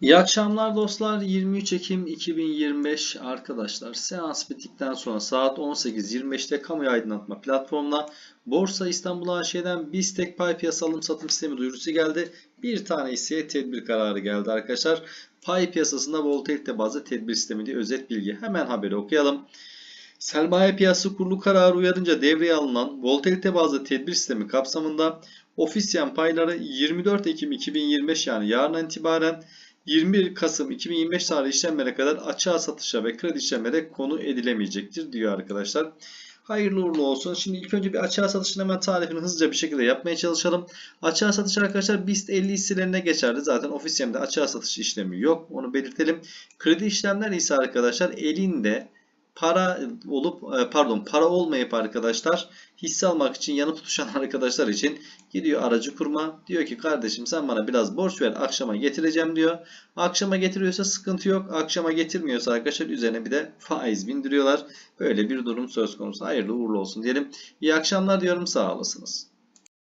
İyi akşamlar dostlar. 23 Ekim 2025 arkadaşlar. Seans bittikten sonra saat 18.25'te kamu aydınlatma platformuna Borsa İstanbul AŞ'den BISTEK pay piyasa alım satım sistemi duyurusu geldi. Bir tane hisseye tedbir kararı geldi arkadaşlar. Pay piyasasında volatilite bazlı tedbir sistemi diye özet bilgi. Hemen haberi okuyalım. Sermaye Piyasası Kurulu kararı uyarınca devreye alınan volatilite bazlı tedbir sistemi kapsamında ofisyen payları 24 Ekim 2025 yani yarından itibaren 21 Kasım 2025 tarihli işlemlere kadar açığa satışa ve kredi işlemlere konu edilemeyecektir diyor arkadaşlar. Hayırlı uğurlu olsun. Şimdi ilk önce bir açığa satışın hemen tarifini hızlıca bir şekilde yapmaya çalışalım. Açığa satış arkadaşlar BIST 50 hisselerine geçerli. Zaten ofisyemde açığa satış işlemi yok. Onu belirtelim. Kredi işlemler ise arkadaşlar elinde para olup e, pardon para olmayıp arkadaşlar hisse almak için yanıp tutuşan arkadaşlar için gidiyor aracı kurma diyor ki kardeşim sen bana biraz borç ver akşama getireceğim diyor. Akşama getiriyorsa sıkıntı yok. Akşama getirmiyorsa arkadaşlar üzerine bir de faiz bindiriyorlar. Böyle bir durum söz konusu. Hayırlı uğurlu olsun diyelim. İyi akşamlar diyorum sağ olasınız.